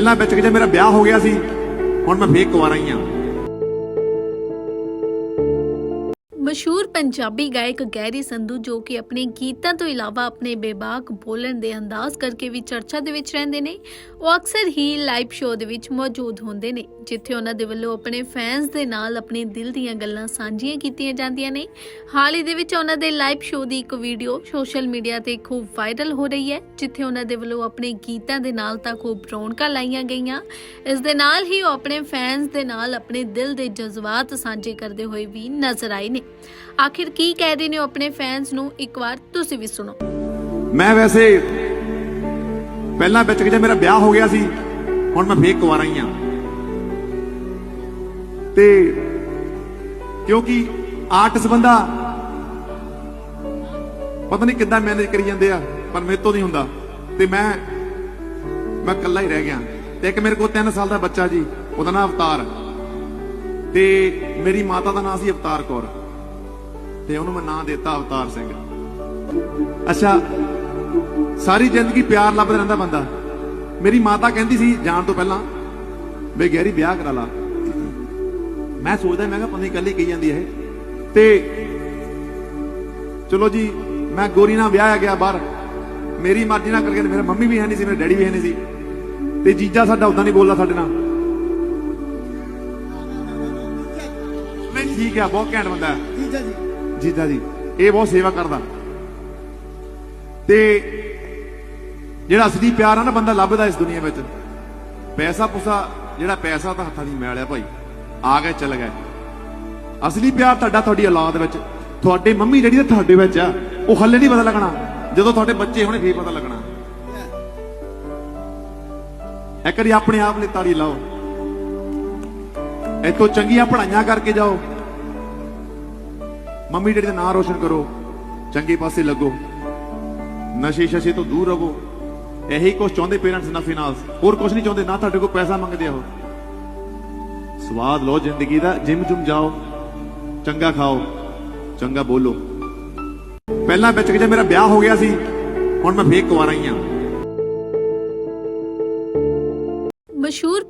ਪਹਿਲਾਂ ਵਿੱਚ ਕਿ ਜੇ ਮੇਰਾ ਵਿਆਹ ਹੋ ਗਿਆ ਸੀ, ਹੁਣ ਮੈਂ ਫੇਕ ਕੁਆਰਾ ਹੀ ਆ ਮਸ਼ਹੂਰ ਪੰਜਾਬੀ ਗਾਇਕ ਗੈਰੀ ਸੰਧੂ, ਜੋ ਕਿ ਆਪਣੇ ਗੀਤਾਂ ਤੋਂ ਇਲਾਵਾ ਆਪਣੇ ਬੇਬਾਕ ਬੋਲਣ ਦੇ ਅੰਦਾਜ਼ ਕਰਕੇ ਵੀ ਚਰਚਾ ਦੇ ਵਿੱਚ ਰਹਿੰਦੇ ਨੇ, ਉਹ ਅਕਸਰ ਹੀ ਲਾਈਵ ਸ਼ੋਅ ਦੇ ਵਿੱਚ ਮੌਜੂਦ ਹੁੰਦੇ ਨੇ। ਜਿੱਥੇ ਉਹਨਾਂ ਦੇ ਵੱਲੋਂ ਆਪਣੇ ਫੈਨਸ ਦੇ ਨਾਲ ਆਪਣੇ ਦਿਲ ਦੀਆਂ ਗੱਲਾਂ ਸਾਂਝੀਆਂ ਕੀਤੀਆਂ ਜਾਂਦੀਆਂ ਨੇ। ਹਾਲ ਹੀ ਦੇ ਵਿੱਚ ਉਹਨਾਂ ਦੇ ਲਾਈਵ ਸ਼ੋਅ ਦੀ ਇੱਕ ਵੀਡੀਓ ਸੋਸ਼ਲ ਮੀਡੀਆ ਤੇ ਖੂਬ ਵਾਇਰਲ ਹੋ ਰਹੀ ਹੈ, ਜਿੱਥੇ ਉਹਨਾਂ ਦੇ ਵੱਲੋਂ ਆਪਣੇ ਗੀਤਾਂ ਦੇ ਨਾਲ ਤਾਂ ਖੂਬ ਰੌਣਕਾਂ ਲਾਈਆਂ ਗਈਆਂ। ਇਸ ਦੇ ਨਾਲ ਹੀ ਉਹ ਆਪਣੇ ਫੈਨਸ ਦੇ ਨਾਲ ਆਪਣੇ ਦਿਲ ਦੇ ਜਜ਼ਬਾਤ ਸਾਂਝੇ ਕਰਦੇ ਹੋਏ ਵੀ ਨਜ਼ਰ ਆਏ ਨੇ। ਆਖਿਰ ਕੀ ਕਹਿ ਰਹੇ ਨੇ ਆਪਣੇ ਫੈਨਸ ਨੂੰ? ਇੱਕ ਵਾਰ ਤੁਸੀਂ ਵੀ ਸੁਣੋ। ਮੈਂ ਵੈਸੇ ਪਹਿਲਾਂ ਵਿੱਚ ਕਿ ਮੇਰਾ ਵਿਆਹ ਹੋ ਗਿਆ ਸੀ, ਹੁਣ ਮੈਂ ਫੇਕ ਕੁਆਰਾ ਹੀ ਆ ਤੇ ਕਿਉਂਕਿ ਆਰਟਿਸਟ ਬੰਦਾ ਪਤਾ ਨਹੀਂ ਕਿੱਦਾਂ ਮੈਨੇਜ ਕਰੀ ਜਾਂਦੇ ਆ, ਪਰ ਮੇਰੇ ਤੋਂ ਨਹੀਂ ਹੁੰਦਾ। ਤੇ ਮੈਂ ਮੈਂ ਇਕੱਲਾ ਹੀ ਰਹਿ ਗਿਆ। ਤੇ ਇੱਕ ਮੇਰੇ ਕੋਲ 3 ਸਾਲ ਦਾ ਬੱਚਾ ਜੀ, ਉਹਦਾ ਨਾਮ ਅਵਤਾਰ। ਤੇ ਮੇਰੀ ਮਾਤਾ ਦਾ ਨਾਮ ਸੀ ਅਵਤਾਰ ਕੌਰ। ਤੇ ਉਹਨੂੰ ਮੈਂ ਨਾਂ ਦਿੱਤਾ ਅਵਤਾਰ ਸਿੰਘ। ਅੱਛਾ, ਸਾਰੀ ਜ਼ਿੰਦਗੀ ਪਿਆਰ ਲੱਭਦਾ ਰਹਿੰਦਾ ਬੰਦਾ। ਮੇਰੀ ਮਾਤਾ ਕਹਿੰਦੀ ਸੀ ਜਾਣ ਤੋਂ ਪਹਿਲਾਂ ਵੀ ਗਹਿਰੀ ਵਿਆਹ ਕਰਾ ਲਾ। ਮੈਂ ਸੋਚਦਾ ਮੈਂ ਕਿਹਾ ਪਤਾ ਨਹੀਂ ਕੱਲੀ ਕਹੀ ਜਾਂਦੀ ਇਹ। ਤੇ ਚਲੋ ਜੀ ਮੈਂ ਗੋਰੀ ਨਾਲ ਵਿਆਹ ਆ ਗਿਆ ਬਾਹਰ। ਮੇਰੀ ਮਰਜ਼ੀ ਨਾਲ ਕਰਕੇ ਮੇਰੇ ਮੰਮੀ ਵੀ ਹੈ ਨਹੀਂ ਸੀ ਮੇਰੇ ਡੈਡੀ ਵੀ ਹੈ ਨਹੀਂ ਸੀ। ਤੇ ਜੀਜਾ ਸਾਡਾ ਉਦਾਂ ਨਹੀਂ ਬੋਲਦਾ ਸਾਡੇ ਨਾਲ। ਨਹੀਂ ਠੀਕ ਆ ਬਹੁਤ ਘੈਂਟ ਬੰਦਾ। ਜੀਜਾ ਜੀ। ਜੀਜਾ ਜੀ ਇਹ ਬਹੁਤ ਸੇਵਾ ਕਰਦਾ। ਤੇ ਜਿਹੜਾ ਅਸਲੀ ਪਿਆਰ ਆ ਨਾ ਬੰਦਾ ਲੱਭਦਾ ਇਸ ਦੁਨੀਆ ਵਿੱਚ। ਪੈਸਾ ਪੁਸਾ ਜਿਹੜਾ ਪੈਸਾ ਤਾਂ ਹੱਥਾਂ ਦੀ ਮੈਲ ਆ ਭਾਈ। ਆ ਗਏ, ਚੱਲ ਗਏ। ਅਸਲੀ ਪਿਆਰ ਤੁਹਾਡਾ ਤੁਹਾਡੀ ਔਲਾਦ ਵਿੱਚ, ਤੁਹਾਡੇ ਮੰਮੀ ਜਿਹੜੀ ਤੁਹਾਡੇ ਵਿੱਚ ਆ, ਉਹ ਹੱਲੇ ਨਹੀਂ ਪਤਾ ਲੱਗਣਾ। ਜਦੋਂ ਤੁਹਾਡੇ ਬੱਚੇ ਹੋਣੇ, ਫੇਰ ਪਤਾ ਲੱਗਣਾ। ਇੱਕ ਵਾਰੀ ਆਪਣੇ ਆਪ ਲਈ ਤਾੜੀ ਲਾਓ। ਇਤੋਂ ਚੰਗੀਆਂ ਪੜ੍ਹਾਈਆਂ ਕਰਕੇ ਜਾਓ। ਮੰਮੀ ਡੈਡੀ ਦਾ ਨਾਂ ਰੋਸ਼ਨ ਕਰੋ। ਚੰਗੇ ਪਾਸੇ ਲੱਗੋ। ਨਸ਼ੇ ਸ਼ਸ਼ੇ ਤੋਂ ਦੂਰ ਰਹੋ। ਇਹੀ ਕੁਝ ਚਾਹੁੰਦੇ ਪੇਰੈਂਟਸ ਨਾ ਫਾਈਨਾਂਸ ਹੋਰ ਕੁਝ ਨਹੀਂ ਚਾਹੁੰਦੇ, ਨਾ ਤੁਹਾਡੇ ਕੋਲ ਪੈਸਾ ਮੰਗਦੇ ਆ ਉਹ। ਸਵਾਦ ਲਓ ਜ਼ਿੰਦਗੀ ਦਾ, ਜਿਮ ਜੁਮ ਜਾਓ, ਚੰਗਾ ਖਾਓ, ਚੰਗਾ ਬੋਲੋ। ਪਹਿਲਾਂ ਵਿੱਚ ਕਿ ਜੇ ਮੇਰਾ ਵਿਆਹ ਹੋ ਗਿਆ ਸੀ, ਹੁਣ ਮੈਂ ਫੇਕ ਕੁਆਰਾ ਹੀ ਆ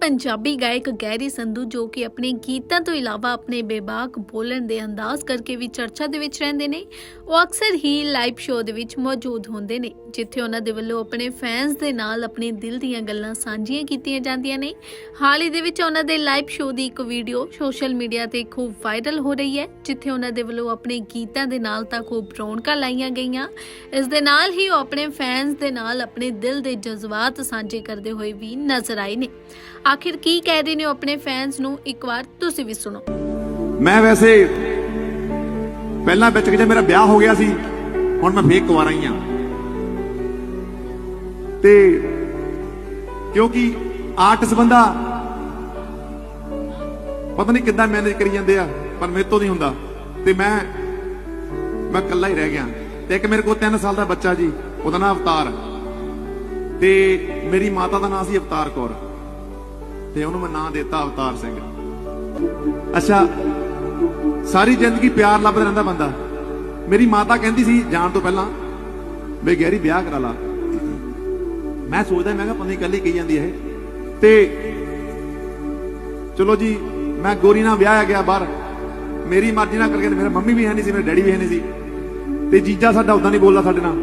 ਪੰਜਾਬੀ ਗਾਇਕ ਗੈਰੀ ਸੰਧੂ ਜੋ ਕਿ ਆਪਣੇ ਗੀਤਾਂ ਤੋਂ ਇਲਾਵਾ ਆਪਣੇ ਬੇਬਾਕ ਬੋਲਣ ਦੇ ਅੰਦਾਜ਼ ਕਰਕੇ ਵੀ ਚਰਚਾ ਦੇ ਵਿੱਚ ਰਹਿੰਦੇ ਨੇ, ਉਹ ਅਕਸਰ ਹੀ ਲਾਈਵ ਸ਼ੋਅ ਦੇ ਵਿੱਚ ਮੌਜੂਦ ਹੁੰਦੇ ਨੇ, ਜਿੱਥੇ ਉਹਨਾਂ ਦੇ ਵੱਲੋਂ ਆਪਣੇ ਫੈਨਸ ਦੇ ਨਾਲ ਆਪਣੇ ਦਿਲ ਦੀਆਂ ਗੱਲਾਂ ਸਾਂਝੀਆਂ ਕੀਤੀਆਂ ਜਾਂਦੀਆਂ ਨੇ। ਹਾਲ ਹੀ ਦੇ ਵਿੱਚ ਉਹਨਾਂ ਦੇ ਲਾਈਵ ਸ਼ੋਅ ਦੀ ਇੱਕ ਵੀਡੀਓ ਸੋਸ਼ਲ ਮੀਡੀਆ ਤੇ ਖੂਬ ਵਾਇਰਲ ਹੋ ਰਹੀ ਹੈ, ਜਿੱਥੇ ਉਹਨਾਂ ਦੇ ਵੱਲੋਂ ਆਪਣੇ ਗੀਤਾਂ ਦੇ ਨਾਲ ਤਾਂ ਖੂਬ ਰੌਣਕਾਂ ਲਾਈਆਂ ਗਈਆਂ, ਇਸ ਦੇ ਨਾਲ ਹੀ ਉਹ ਆਪਣੇ ਫੈਨਸ ਦੇ ਨਾਲ ਆਪਣੇ ਦਿਲ ਦੇ ਜਜ਼ਬਾਤ ਸਾਂਝੇ ਕਰਦੇ ਹੋਏ ਵੀ ਨਜ਼ਰ ਆਏ ਨੇ। ਆਖਿਰ ਕੀ ਕਹਿ ਰਹੇ ਨੇ ਉਹ ਆਪਣੇ ਫੈਨਸ ਨੂੰ? ਇੱਕ ਵਾਰ ਤੁਸੀਂ ਵੀ ਸੁਣੋ। ਮੈਂ ਵੈਸੇ ਪਹਿਲਾਂ ਵਿੱਚ ਕਿ ਮੇਰਾ ਵਿਆਹ ਹੋ ਗਿਆ ਸੀ, ਹੁਣ ਮੈਂ ਫੇਕ ਕੁਆਰਾ ਹੀ ਆ ਤੇ ਕਿਉਂਕਿ ਆਰਟਿਸਟ ਬੰਦਾ ਪਤਾ ਨਹੀਂ ਕਿੱਦਾਂ ਮੈਨੇਜ ਕਰੀ ਜਾਂਦੇ ਆ, ਪਰ ਮੇਰੇ ਤੋਂ ਨਹੀਂ ਹੁੰਦਾ। ਤੇ ਮੈਂ ਮੈਂ ਇਕੱਲਾ ਹੀ ਰਹਿ ਗਿਆ। ਤੇ ਇੱਕ ਮੇਰੇ ਕੋਲ 3 ਸਾਲ ਦਾ ਬੱਚਾ ਜੀ, ਉਹਦਾ ਨਾਮ ਅਵਤਾਰ। ਤੇ ਮੇਰੀ ਮਾਤਾ ਦਾ ਨਾਮ ਸੀ ਅਵਤਾਰ ਕੌਰ। ਤੇ ਉਹਨੂੰ ਮੈਂ ਨਾਂ ਦਿੱਤਾ ਅਵਤਾਰ ਸਿੰਘ। ਅੱਛਾ, ਸਾਰੀ ਜ਼ਿੰਦਗੀ ਪਿਆਰ ਲੱਭਦਾ ਰਹਿੰਦਾ ਬੰਦਾ। ਮੇਰੀ ਮਾਤਾ ਕਹਿੰਦੀ ਸੀ ਜਾਣ ਤੋਂ ਪਹਿਲਾਂ ਵੀ ਗਹਿਰੀ ਵਿਆਹ ਕਰਾ ਲਾ। ਮੈਂ ਸੋਚਦਾ, ਮੈਂ ਕਿਹਾ ਪਤਾ ਨਹੀਂ ਕੱਲੀ ਕਹੀ ਜਾਂਦੀ ਇਹ। ਤੇ ਚਲੋ ਜੀ, ਮੈਂ ਗੋਰੀ ਨਾਲ ਵਿਆਹ ਆ ਗਿਆ ਬਾਹਰ। ਮੇਰੀ ਮਰਜ਼ੀ ਨਾਲ ਕਰਕੇ ਮੇਰੇ ਮੰਮੀ ਵੀ ਹੈ ਨਹੀਂ ਸੀ, ਮੇਰੇ ਡੈਡੀ ਵੀ ਹੈ ਨਹੀਂ ਸੀ। ਤੇ ਜੀਜਾ ਸਾਡਾ ਉਦਾਂ ਨਹੀਂ ਬੋਲਦਾ ਸਾਡੇ ਨਾਲ।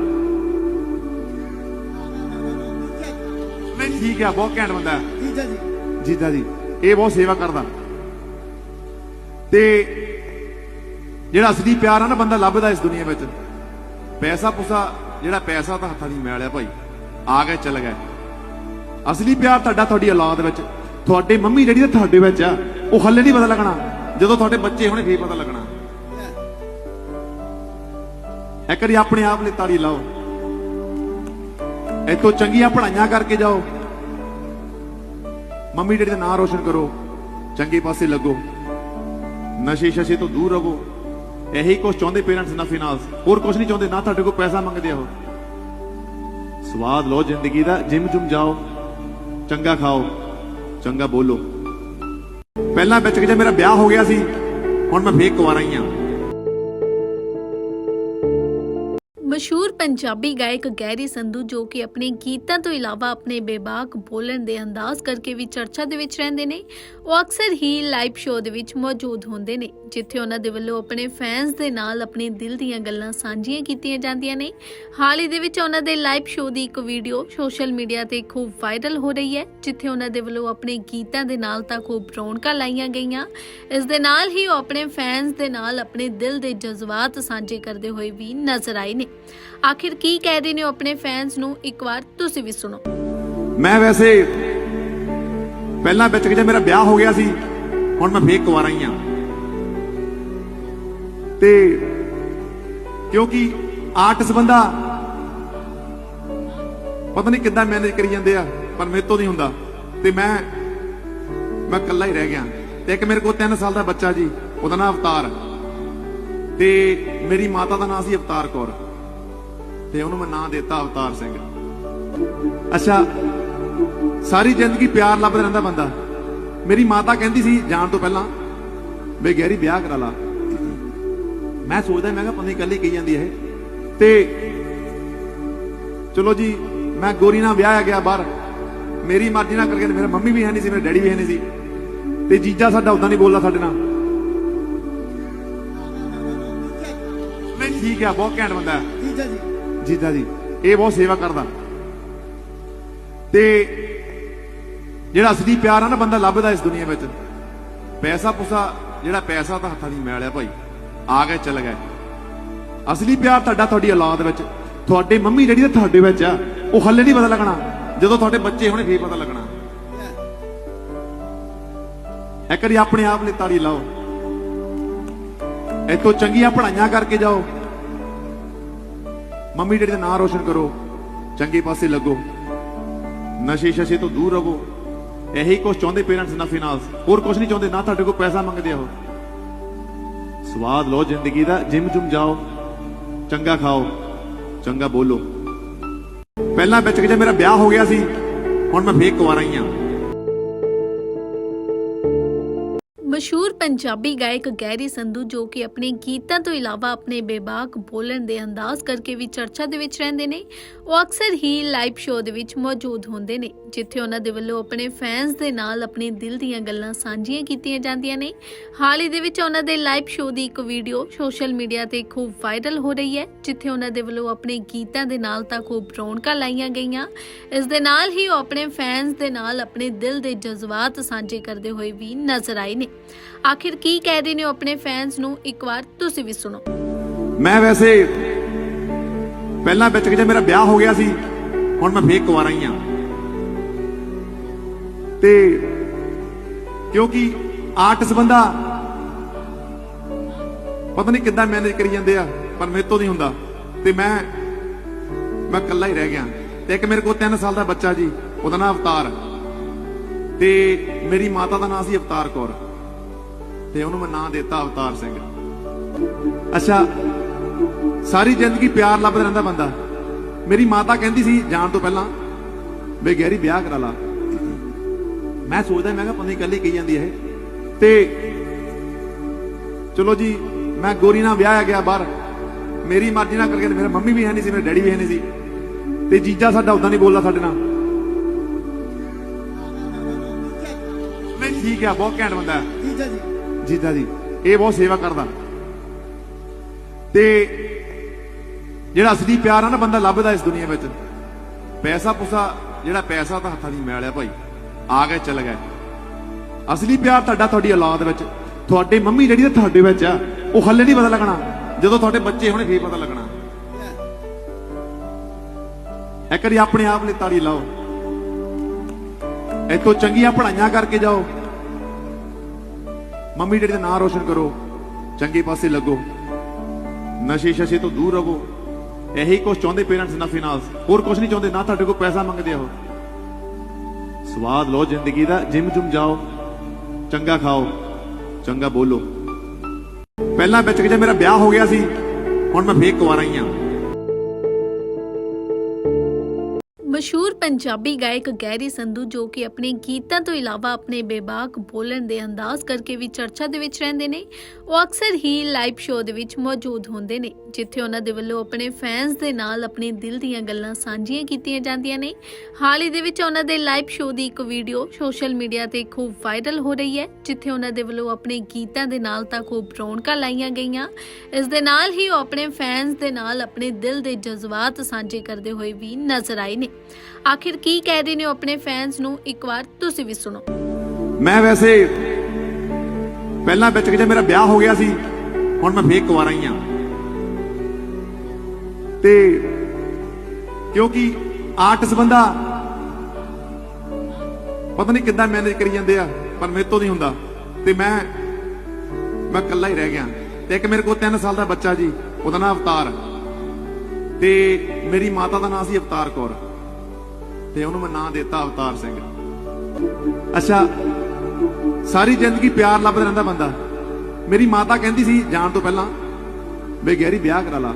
ਨਹੀਂ, ਠੀਕ ਆ, ਬਹੁਤ ਘੈਂਟ ਬੰਦਾ। ਜੀਜਾ ਜੀ। ਜੀਜਾ ਜੀ, ਇਹ ਬਹੁਤ ਸੇਵਾ ਕਰਦਾ। ਤੇ ਜਿਹੜਾ ਅਸਲੀ ਪਿਆਰ ਆ ਨਾ, ਬੰਦਾ ਲੱਭਦਾ ਇਸ ਦੁਨੀਆ ਵਿੱਚ। ਪੈਸਾ ਪੁਸਾ, ਜਿਹੜਾ ਪੈਸਾ ਤਾਂ ਹੱਥਾਂ ਦੀ ਮੈਲ ਆ ਭਾਈ, ਆ ਗਏ ਚੱਲ ਗਏ ਅਸਲੀ ਪਿਆਰ ਤੁਹਾਡਾ, ਤੁਹਾਡੀ ਔਲਾਦ ਵਿੱਚ। ਤੁਹਾਡੇ ਮੰਮੀ ਜਿਹੜੀ ਦਾ ਤੁਹਾਡੇ ਵਿੱਚ ਆ, ਉਹ ਹੱਲੇ ਨਹੀਂ ਪਤਾ ਲੱਗਣਾ। ਜਦੋਂ ਤੁਹਾਡੇ ਬੱਚੇ ਹੋਣੇ, ਫੇਰ ਪਤਾ ਲੱਗਣਾ। ਇੱਕ ਵਾਰੀ ਆਪਣੇ ਆਪ ਲਈ ਤਾੜੀ ਲਾਓ। ਇਤੋਂ ਚੰਗੀਆਂ ਪੜ੍ਹਾਈਆਂ ਕਰਕੇ ਜਾਓ। ਮੰਮੀ ਡੈਡੀ ਦਾ ਨਾਂ ਰੋਸ਼ਨ ਕਰੋ। ਚੰਗੇ ਪਾਸੇ ਲੱਗੋ। ਨਸ਼ੇ ਸ਼ਸ਼ੇ ਤੋਂ ਦੂਰ ਰਹੋ। ਇਹੀ ਕੁਝ ਚਾਹੁੰਦੇ ਪੇਰੈਂਟਸ ਨਾ ਫਾਈਨਾਂਸ ਹੋਰ ਕੁਝ ਨਹੀਂ ਚਾਹੁੰਦੇ, ਨਾ ਤੁਹਾਡੇ ਕੋਲ ਪੈਸਾ ਮੰਗਦੇ ਆ ਉਹ ਸਵਾਦ ਲਓ ਜ਼ਿੰਦਗੀ ਦਾ ਜਿਮ ਜੁਮ ਜਾਓ। ਚੰਗਾ ਖਾਓ। ਚੰਗਾ ਬੋਲੋ। ਪਹਿਲਾਂ ਵਿੱਚ ਕਿ ਜੇ ਮੇਰਾ ਵਿਆਹ ਹੋ ਗਿਆ ਸੀ। ਹੁਣ ਮੈਂ ਫੇਕ ਕੁਆਰਾ ਹੀ ਆ। ਮਸ਼ਹੂਰ ਪੰਜਾਬੀ ਗਾਇਕ ਗੈਰੀ ਸੰਧੂ ਜੋ ਕਿ ਆਪਣੇ ਗੀਤਾਂ ਤੋਂ ਇਲਾਵਾ ਆਪਣੇ ਬੇਬਾਕ ਬੋਲਣ ਦੇ ਅੰਦਾਜ਼ ਕਰਕੇ ਵੀ ਚਰਚਾ ਦੇ ਵਿੱਚ ਰਹਿੰਦੇ ਨੇ, ਉਹ ਅਕਸਰ ਹੀ ਲਾਈਵ ਸ਼ੋਅ ਦੇ ਵਿੱਚ ਮੌਜੂਦ ਹੁੰਦੇ ਨੇ। ਜਿੱਥੇ ਉਹਨਾਂ ਦੇ ਵੱਲੋਂ ਆਪਣੇ ਫੈਨਸ ਦੇ ਨਾਲ ਆਪਣੇ ਦਿਲ ਦੀਆਂ ਗੱਲਾਂ ਸਾਂਝੀਆਂ ਕੀਤੀਆਂ ਜਾਂਦੀਆਂ ਨੇ। ਹਾਲ ਹੀ ਦੇ ਵਿੱਚ ਉਹਨਾਂ ਦੇ ਲਾਈਵ ਸ਼ੋਅ ਦੀ ਇੱਕ ਵੀਡੀਓ ਸੋਸ਼ਲ ਮੀਡੀਆ ਤੇ ਖੂਬ ਵਾਇਰਲ ਹੋ ਰਹੀ ਹੈ, ਜਿੱਥੇ ਉਹਨਾਂ ਦੇ ਵੱਲੋਂ ਆਪਣੇ ਗੀਤਾਂ ਦੇ ਨਾਲ ਤਾਂ ਖੂਬ ਰੌਣਕਾਂ ਲਾਈਆਂ ਗਈਆਂ। ਇਸ ਦੇ ਨਾਲ ਹੀ ਉਹ ਆਪਣੇ ਫੈਨਸ ਦੇ ਨਾਲ ਆਪਣੇ ਦਿਲ ਦੇ ਜਜ਼ਬਾਤ ਸਾਂਝੇ ਕਰਦੇ ਹੋਏ ਵੀ ਨਜ਼ਰ ਆਏ ਨੇ। ਆਖਿਰ ਕੀ ਕਹਿ ਰਹੇ ਨੇ ਉਹ ਆਪਣੇ ਫੈਨਸ ਨੂੰ? ਇੱਕ ਵਾਰ ਤੁਸੀਂ ਵੀ ਸੁਣੋ। ਮੈਂ ਵੈਸੇ ਪਹਿਲਾਂ ਵਿੱਚ ਜੇ ਮੇਰਾ ਵਿਆਹ ਹੋ ਗਿਆ ਸੀ, ਹੁਣ ਮੈਂ ਫੇਰ ਕੁਵਾਰਾ ਹੀ ਆ ਤੇ ਕਿਉਂਕਿ ਆਰਟਿਸਟ ਬੰਦਾ ਪਤਾ ਨਹੀਂ ਕਿੱਦਾਂ ਮੈਨੇਜ ਕਰੀ ਜਾਂਦੇ ਆ, ਪਰ ਮੇਰੇ ਤੋਂ ਨਹੀਂ ਹੁੰਦਾ। ਤੇ ਮੈਂ ਮੈਂ ਇਕੱਲਾ ਹੀ ਰਹਿ ਗਿਆ। ਤੇ ਇੱਕ ਮੇਰੇ ਕੋਲ 3 ਸਾਲ ਦਾ ਬੱਚਾ ਜੀ, ਉਹਦਾ ਨਾਮ ਅਵਤਾਰ। ਤੇ ਮੇਰੀ ਮਾਤਾ ਦਾ ਨਾਮ ਸੀ ਅਵਤਾਰ ਕੌਰ। ਤੇ ਉਹਨੂੰ ਮੈਂ ਨਾਂ ਦਿੱਤਾ ਅਵਤਾਰ ਸਿੰਘ। ਅੱਛਾ, ਸਾਰੀ ਜ਼ਿੰਦਗੀ ਪਿਆਰ ਲੱਭਦਾ ਰਹਿੰਦਾ ਬੰਦਾ। ਮੇਰੀ ਮਾਤਾ ਕਹਿੰਦੀ ਸੀ, ਜਾਣ ਤੋਂ ਪਹਿਲਾਂ ਵੀ ਗੈਰੀ, ਵਿਆਹ ਕਰਾ ਲਾ। ਮੈਂ ਸੋਚਦਾ ਮੈਂ ਕਿਹਾ ਪਤਾ ਨਹੀਂ ਕੱਲੀ ਕਹੀ ਜਾਂਦੀ ਇਹ। ਤੇ ਚਲੋ ਜੀ ਮੈਂ ਗੋਰੀ ਨਾਲ ਵਿਆਹ ਆ ਗਿਆ ਬਾਹਰ। ਮੇਰੀ ਮਰਜ਼ੀ ਨਾਲ ਕਰਕੇ ਮੇਰਾ ਮੰਮੀ ਵੀ ਹੈ ਨਹੀਂ ਸੀ ਮੇਰਾ ਡੈਡੀ ਵੀ ਹੈ ਨਹੀਂ ਸੀ। ਤੇ ਜੀਜਾ ਸਾਡਾ ਉਦਾਂ ਨਹੀਂ ਬੋਲਦਾ ਸਾਡੇ ਨਾਲ। ਨਹੀਂ ਠੀਕ ਆ ਬਹੁਤ ਘੈਂਟ ਬੰਦਾ। ਜੀਜਾ ਜੀ। ਜੀਜਾ ਜੀ ਇਹ ਬਹੁਤ ਸੇਵਾ ਕਰਦਾ। ਤੇ ਜਿਹੜਾ ਅਸਲੀ ਪਿਆਰ ਆ ਨਾ ਬੰਦਾ ਲੱਭਦਾ ਇਸ ਦੁਨੀਆ ਵਿੱਚ। ਪੈਸਾ ਪੁਸਾ ਜਿਹੜਾ ਪੈਸਾ ਤਾਂ ਹੱਥਾਂ ਦੀ ਮੈਲ ਆ ਭਾਈ। ਆ ਗਏ, ਚੱਲ ਗਏ। ਅਸਲੀ ਪਿਆਰ ਤੁਹਾਡਾ, ਤੁਹਾਡੀ ਔਲਾਦ ਵਿੱਚ। ਤੁਹਾਡੇ ਮੰਮੀ ਜਿਹੜੀ ਤਾਂ ਤੁਹਾਡੇ ਵਿੱਚ ਆ। ਉਹ ਹੱਲੇ ਨਹੀਂ ਪਤਾ ਲੱਗਣਾ। ਜਦੋਂ ਤੁਹਾਡੇ ਬੱਚੇ ਹੋਣੇ, ਫੇਰ ਪਤਾ ਲੱਗਣਾ। ਇੱਕ ਵਾਰੀ ਆਪਣੇ ਆਪ ਲਈ ਤਾੜੀ ਲਾਓ। ਇਤੋਂ ਚੰਗੀਆਂ ਪੜ੍ਹਾਈਆਂ ਕਰਕੇ ਜਾਓ। ਮੰਮੀ ਡੈਡੀ ਦਾ ਨਾਂ ਰੋਸ਼ਨ ਕਰੋ। ਚੰਗੇ ਪਾਸੇ ਲੱਗੋ। ਨਸ਼ੇ ਸ਼ਸ਼ੇ ਤੋਂ ਦੂਰ ਰਹੋ। ਇਹੀ ਕੁਝ ਚਾਹੁੰਦੇ ਪੇਰੈਂਟਸ ਨਾ ਨਾਲ ਹੋਰ ਕੁਝ ਨਹੀਂ ਚਾਹੁੰਦੇ। ਨਾ ਤੁਹਾਡੇ ਕੋਲ ਪੈਸਾ ਮੰਗਦੇ ਆ ਉਹ ਸਵਾਦ ਲਓ ਜ਼ਿੰਦਗੀ ਦਾ, ਜਿਮ ਜੁਮ ਜਾਓ, ਚੰਗਾ ਖਾਓ, ਚੰਗਾ ਬੋਲੋ। ਪਹਿਲਾਂ ਵਿੱਚ ਜੇ ਮੇਰਾ ਵਿਆਹ ਹੋ ਗਿਆ ਸੀ, ਹੁਣ ਮੈਂ ਫੇਰ ਕੁਵਾਰਾ ਹੀ ਆ ਮਸ਼ਹੂਰ ਪੰਜਾਬੀ ਗਾਇਕ ਗੈਰੀ ਸੰਧੂ, ਜੋ ਕਿ ਆਪਣੇ ਗੀਤਾਂ ਤੋਂ ਇਲਾਵਾ ਆਪਣੇ ਬੇਬਾਕ ਬੋਲਣ ਦੇ ਅੰਦਾਜ਼ ਕਰਕੇ ਵੀ ਚਰਚਾ ਦੇ ਵਿੱਚ ਰਹਿੰਦੇ ਨੇ, ਉਹ ਅਕਸਰ ਹੀ ਲਾਈਵ ਸ਼ੋਅ ਦੇ ਵਿੱਚ ਮੌਜੂਦ ਹੁੰਦੇ ਨੇ। ਜਿੱਥੇ ਉਹਨਾਂ ਦੇ ਵੱਲੋਂ ਆਪਣੇ ਫੈਨਸ ਦੇ ਨਾਲ ਆਪਣੇ ਦਿਲ ਦੀਆਂ ਗੱਲਾਂ ਸਾਂਝੀਆਂ ਕੀਤੀਆਂ ਜਾਂਦੀਆਂ ਨੇ। ਹਾਲ ਹੀ ਦੇ ਵਿੱਚ ਉਹਨਾਂ ਦੇ ਲਾਈਵ ਸ਼ੋਅ ਦੀ ਇੱਕ ਵੀਡੀਓ ਸੋਸ਼ਲ ਮੀਡੀਆ ਤੇ ਖੂਬ ਵਾਇਰਲ ਹੋ ਰਹੀ ਹੈ, ਜਿੱਥੇ ਉਹਨਾਂ ਦੇ ਵੱਲੋਂ ਆਪਣੇ ਗੀਤਾਂ ਦੇ ਨਾਲ ਤਾਂ ਖੂਬ ਰੌਣਕਾਂ ਲਾਈਆਂ ਗਈਆਂ। ਇਸ ਦੇ ਨਾਲ ਹੀ ਉਹ ਆਪਣੇ ਫੈਨਸ ਦੇ ਨਾਲ ਆਪਣੇ ਦਿਲ ਦੇ ਜਜ਼ਬਾਤ ਸਾਂਝੇ ਕਰਦੇ ਹੋਏ ਵੀ ਨਜ਼ਰ ਆਏ ਨੇ। ਆਖਿਰ ਕੀ ਕਹਿ ਰਹੇ ਨੇ ਉਹ ਆਪਣੇ ਫੈਨਸ ਨੂੰ? ਇੱਕ ਵਾਰ ਤੁਸੀਂ ਵੀ ਸੁਣੋ। ਮੈਂ ਵੈਸੇ ਪਹਿਲਾਂ ਵਿੱਚ ਜੇ ਮੇਰਾ ਵਿਆਹ ਹੋ ਗਿਆ ਸੀ, ਹੁਣ ਮੈਂ ਫੇਰ ਕੁਵਾਰਾ ਹੀ ਆ ਤੇ ਕਿਉਂਕਿ ਆਰਟਿਸਟ ਬੰਦਾ ਪਤਾ ਨਹੀਂ ਕਿੱਦਾਂ ਮੈਨੇਜ ਕਰੀ ਜਾਂਦੇ ਆ, ਪਰ ਮੇਰੇ ਤੋਂ ਨਹੀਂ ਹੁੰਦਾ। ਤੇ ਮੈਂ ਮੈਂ ਇਕੱਲਾ ਹੀ ਰਹਿ ਗਿਆ। ਤੇ ਇੱਕ ਮੇਰੇ ਕੋਲ 3 ਸਾਲ ਦਾ ਬੱਚਾ ਜੀ, ਉਹਦਾ ਨਾਮ ਅਵਤਾਰ। ਤੇ ਮੇਰੀ ਮਾਤਾ ਦਾ ਨਾਮ ਸੀ ਅਵਤਾਰ ਕੌਰ। ਤੇ ਉਹਨੂੰ ਮੈਂ ਨਾਂ ਦਿੱਤਾ ਅਵਤਾਰ ਸਿੰਘ। ਅੱਛਾ, ਸਾਰੀ ਜ਼ਿੰਦਗੀ ਪਿਆਰ ਲੱਭਦਾ ਰਹਿੰਦਾ ਬੰਦਾ। ਮੇਰੀ ਮਾਤਾ ਕਹਿੰਦੀ ਸੀ, ਜਾਣ ਤੋਂ ਪਹਿਲਾਂ, ਵੀ ਗੈਰੀ ਵਿਆਹ ਕਰਾ ਲਾ। ਮੈਂ ਸੋਚਦਾ ਮੈਂ ਕਿਹਾ ਪਤਾ ਨਹੀਂ ਕੱਲੀ ਕਹੀ ਜਾਂਦੀ ਇਹ। ਤੇ ਚਲੋ ਜੀ ਮੈਂ ਗੋਰੀ ਨਾਲ ਵਿਆਹ ਆ ਗਿਆ ਬਾਹਰ। ਮੇਰੀ ਮਰਜ਼ੀ ਨਾਲ ਕਰਕੇ ਮੇਰਾ ਮੰਮੀ ਵੀ ਹੈ ਨਹੀਂ ਸੀ ਮੇਰਾ ਡੈਡੀ ਵੀ ਹੈ ਨਹੀਂ ਸੀ। ਤੇ ਜੀਜਾ ਸਾਡਾ ਉਦਾਂ ਨਹੀਂ ਬੋਲਦਾ ਸਾਡੇ ਨਾਲ। ਨਹੀਂ ਠੀਕ ਆ ਬਹੁਤ ਘੈਂਟ ਬੰਦਾ। ਹੈ ਜੀਜਾ ਜੀ। ਜੀਜਾ ਜੀ ਇਹ ਬਹੁਤ ਸੇਵਾ ਕਰਦਾ। ਤੇ ਜਿਹੜਾ ਅਸਲੀ ਪਿਆਰ ਆ ਨਾ ਬੰਦਾ ਲੱਭਦਾ ਇਸ ਦੁਨੀਆ ਵਿੱਚ। ਪੈਸਾ ਪੁਸਾ ਜਿਹੜਾ ਪੈਸਾ ਤਾਂ ਹੱਥਾਂ ਦੀ ਮੈਲ ਆ ਭਾਈ। ਆ ਗਏ ਚੱਲ ਗਏ। ਅਸਲੀ ਪਿਆਰ ਤੁਹਾਡਾ ਤੁਹਾਡੀ ਔਲਾਦ ਵਿੱਚ, ਤੁਹਾਡੇ ਮੰਮੀ ਜਿਹੜੀ ਤੁਹਾਡੇ ਵਿੱਚ ਆ, ਉਹ ਹੱਲੇ ਨਹੀਂ ਪਤਾ ਲੱਗਣਾ। ਜਦੋਂ ਤੁਹਾਡੇ ਬੱਚੇ ਹੋਣੇ, ਫੇਰ ਪਤਾ ਲੱਗਣਾ। ਇੱਕ ਵਾਰੀ ਆਪਣੇ ਆਪ ਲਈ ਤਾੜੀ ਲਾਓ। ਇਤੋਂ ਚੰਗੀਆਂ ਪੜ੍ਹਾਈਆਂ ਕਰਕੇ ਜਾਓ। ਮੰਮੀ ਡੈਡੀ ਦਾ ਨਾਂ ਰੋਸ਼ਨ ਕਰੋ। ਚੰਗੇ ਪਾਸੇ ਲੱਗੋ। ਨਸ਼ੇ ਸ਼ਸ਼ੇ ਤੋਂ ਦੂਰ ਰਹੋ। ਇਹੀ ਕੁਝ ਚਾਹੁੰਦੇ ਪੇਰੈਂਟਸ ਨਾ ਫਿਨਾਂਸ ਹੋਰ ਕੁਝ ਨਹੀਂ ਚਾਹੁੰਦੇ, ਨਾ ਤੁਹਾਡੇ ਕੋਲ ਪੈਸਾ ਮੰਗਦੇ ਆ ਉਹ। ਸਵਾਦ ਲਓ ਜ਼ਿੰਦਗੀ ਦਾ, ਜਿਮ ਜੁਮ ਜਾਓ, ਚੰਗਾ ਖਾਓ, ਚੰਗਾ ਬੋਲੋ। ਪਹਿਲਾਂ ਵਿੱਚ ਜੇ ਮੇਰਾ ਵਿਆਹ ਹੋ ਗਿਆ ਸੀ, ਹੁਣ ਮੈਂ ਫੇਰ ਕੁਵਾਰਾ ਹੀ ਆ ਮਸ਼ਹੂਰ ਪੰਜਾਬੀ ਗਾਇਕ ਗੈਰੀ ਸੰਧੂ, ਜੋ ਕਿ ਆਪਣੇ ਗੀਤਾਂ ਤੋਂ ਇਲਾਵਾ ਆਪਣੇ ਬੇਬਾਕ ਬੋਲਣ ਦੇ ਅੰਦਾਜ਼ ਕਰਕੇ ਵੀ ਚਰਚਾ ਦੇ ਵਿੱਚ ਰਹਿੰਦੇ ਨੇ, ਉਹ ਅਕਸਰ ਹੀ ਲਾਈਵ ਸ਼ੋਅ ਦੇ ਵਿੱਚ ਮੌਜੂਦ ਹੁੰਦੇ ਨੇ। ਜਿੱਥੇ ਉਹਨਾਂ ਦੇ ਵੱਲੋਂ ਆਪਣੇ ਫੈਨਸ ਦੇ ਨਾਲ ਆਪਣੇ ਦਿਲ ਦੀਆਂ ਗੱਲਾਂ ਸਾਂਝੀਆਂ ਕੀਤੀਆਂ ਜਾਂਦੀਆਂ ਨੇ। ਹਾਲ ਹੀ ਦੇ ਵਿੱਚ ਉਹਨਾਂ ਦੇ ਲਾਈਵ ਸ਼ੋਅ ਦੀ ਇੱਕ ਵੀਡੀਓ ਸੋਸ਼ਲ ਮੀਡੀਆ ਤੇ ਖੂਬ ਵਾਇਰਲ ਹੋ ਰਹੀ ਹੈ, ਜਿੱਥੇ ਉਹਨਾਂ ਦੇ ਵੱਲੋਂ ਆਪਣੇ ਗੀਤਾਂ ਦੇ ਨਾਲ ਤਾਂ ਖੂਬ ਰੌਣਕਾਂ ਲਾਈਆਂ ਗਈਆਂ। ਇਸ ਦੇ ਨਾਲ ਹੀ ਉਹ ਆਪਣੇ ਫੈਨਸ ਦੇ ਨਾਲ ਆਪਣੇ ਦਿਲ ਦੇ ਜਜ਼ਬਾਤ ਸਾਂਝੇ ਕਰਦੇ ਹੋਏ ਵੀ ਨਜ਼ਰ ਆਏ ਨੇ। ਆਖਿਰ ਕੀ ਕਹਿ ਰਹੇ ਨੇ ਆਪਣੇ ਫੈਨਸ ਨੂੰ? ਇੱਕ ਵਾਰ ਤੁਸੀਂ ਵੀ ਸੁਣੋ। ਮੈਂ ਵੈਸੇ ਪਹਿਲਾਂ ਵਿੱਚ ਜੇ ਮੇਰਾ ਵਿਆਹ ਹੋ ਗਿਆ ਸੀ, ਹੁਣ ਮੈਂ ਫੇਰ ਕੁਆਰਾ ਹੀ। ਆ ਤੇ ਕਿਉਂਕਿ ਆਰਟਿਸਟ ਬੰਦਾ? ਪਤਾ ਨਹੀਂ ਕਿੱਦਾਂ ਮੈਨੇਜ ਕਰੀ ਜਾਂਦੇ ਆ, ਪਰ ਮੇਰੇ ਤੋਂ ਨਹੀਂ ਹੁੰਦਾ। ਤੇ ਮੈਂ ਮੈਂ ਇਕੱਲਾ ਹੀ ਰਹਿ ਗਿਆ। ਤੇ ਇੱਕ ਮੇਰੇ ਕੋਲ 3 ਸਾਲ ਦਾ ਬੱਚਾ ਜੀ, ਉਹਦਾ ਨਾਮ ਅਵਤਾਰ। ਤੇ ਮੇਰੀ ਮਾਤਾ ਦਾ ਨਾਮ ਸੀ ਅਵਤਾਰ ਕੌਰ। ਤੇ ਉਹਨੂੰ ਮੈਂ ਨਾਂ ਦਿੱਤਾ ਅਵਤਾਰ ਸਿੰਘ। ਅੱਛਾ, ਸਾਰੀ ਜ਼ਿੰਦਗੀ ਪਿਆਰ ਲੱਭਦਾ ਰਹਿੰਦਾ ਬੰਦਾ। ਮੇਰੀ ਮਾਤਾ ਕਹਿੰਦੀ ਸੀ ਜਾਣ ਤੋਂ ਪਹਿਲਾਂ ਵੀ ਗਹਿਰੀ ਵਿਆਹ ਕਰਾ ਲਾ।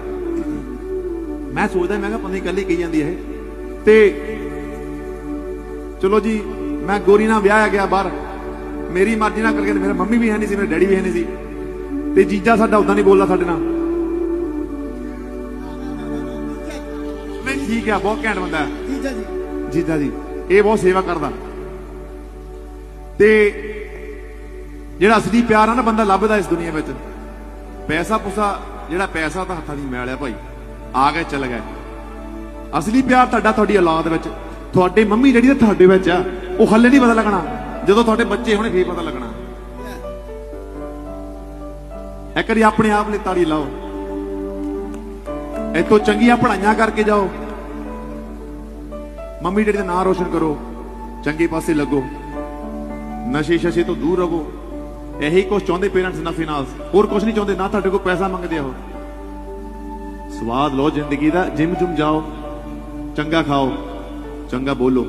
ਮੈਂ ਸੋਚਦਾ ਮੈਂ ਕਿਹਾ ਪਤਾ ਨਹੀਂ ਕੱਲੀ ਕਹੀ ਜਾਂਦੀ ਇਹ। ਤੇ ਚਲੋ ਜੀ ਮੈਂ ਗੋਰੀ ਨਾਲ ਵਿਆਹ ਆ ਗਿਆ ਬਾਹਰ। ਮੇਰੀ ਮਰਜ਼ੀ ਨਾਲ ਕਰਕੇ ਮੇਰੇ ਮੰਮੀ ਵੀ ਹੈ ਨਹੀਂ ਸੀ ਮੇਰੇ ਡੈਡੀ ਵੀ ਹੈ ਨਹੀਂ ਸੀ। ਤੇ ਜੀਜਾ ਸਾਡਾ ਉਦਾਂ ਨਹੀਂ ਬੋਲਦਾ ਸਾਡੇ ਨਾਲ। ਨਹੀਂ ਠੀਕ ਆ ਬਹੁਤ ਘੈਂਟ ਬੰਦਾ। ਜੀਜਾ ਜੀ। ਜੀਜਾ ਜੀ ਇਹ ਬਹੁਤ ਸੇਵਾ ਕਰਦਾ। ਤੇ ਜਿਹੜਾ ਅਸਲੀ ਪਿਆਰ ਆ ਨਾ ਬੰਦਾ ਲੱਭਦਾ ਇਸ ਦੁਨੀਆ ਵਿੱਚ। ਪੈਸਾ ਪੁਸਾ ਜਿਹੜਾ ਪੈਸਾ ਤਾਂ ਹੱਥਾਂ ਦੀ ਮੈਲ ਆ ਭਾਈ। ਆ ਗਏ, ਚੱਲ ਗਏ। ਅਸਲੀ ਪਿਆਰ ਤੁਹਾਡਾ, ਤੁਹਾਡੀ ਔਲਾਦ ਵਿੱਚ, ਤੁਹਾਡੇ ਮੰਮੀ ਜਿਹੜੀ ਤੁਹਾਡੇ ਵਿੱਚ ਆ, ਉਹ ਹੱਲੇ ਨਹੀਂ ਪਤਾ ਲੱਗਣਾ। ਜਦੋਂ ਤੁਹਾਡੇ ਬੱਚੇ ਹੋਣੇ ਫੇਰ ਪਤਾ ਲੱਗਣਾ। ਇੱਕ ਵਾਰੀ ਆਪਣੇ ਆਪ ਲਈ ਤਾੜੀ ਲਾਓ। ਇਤੋਂ ਚੰਗੀਆਂ ਪੜ੍ਹਾਈਆਂ ਕਰਕੇ ਜਾਓ। ਮੰਮੀ ਡੈਡੀ ਦਾ ਨਾਂ ਰੋਸ਼ਨ ਕਰੋ। ਚੰਗੇ ਪਾਸੇ ਲੱਗੋ। ਨਸ਼ੇ ਸ਼ਸ਼ੇ ਤੋਂ ਦੂਰ ਰਹੋ। ਇਹੀ ਕੁਝ ਚਾਹੁੰਦੇ ਪੇਰੈਂਟਸ ਨਾ ਫਿਨਾਂਸ ਹੋਰ ਕੁਝ ਨਹੀਂ ਚਾਹੁੰਦੇ, ਨਾ ਤੁਹਾਡੇ ਕੋਲ ਪੈਸਾ ਮੰਗਦੇ ਆ ਉਹ। ਸਵਾਦ ਲਓ ਜ਼ਿੰਦਗੀ ਦਾ ਜਿਮ ਜੁਮ ਜਾਓ ਚੰਗਾ ਖਾਓ ਚੰਗਾ ਬੋਲੋ।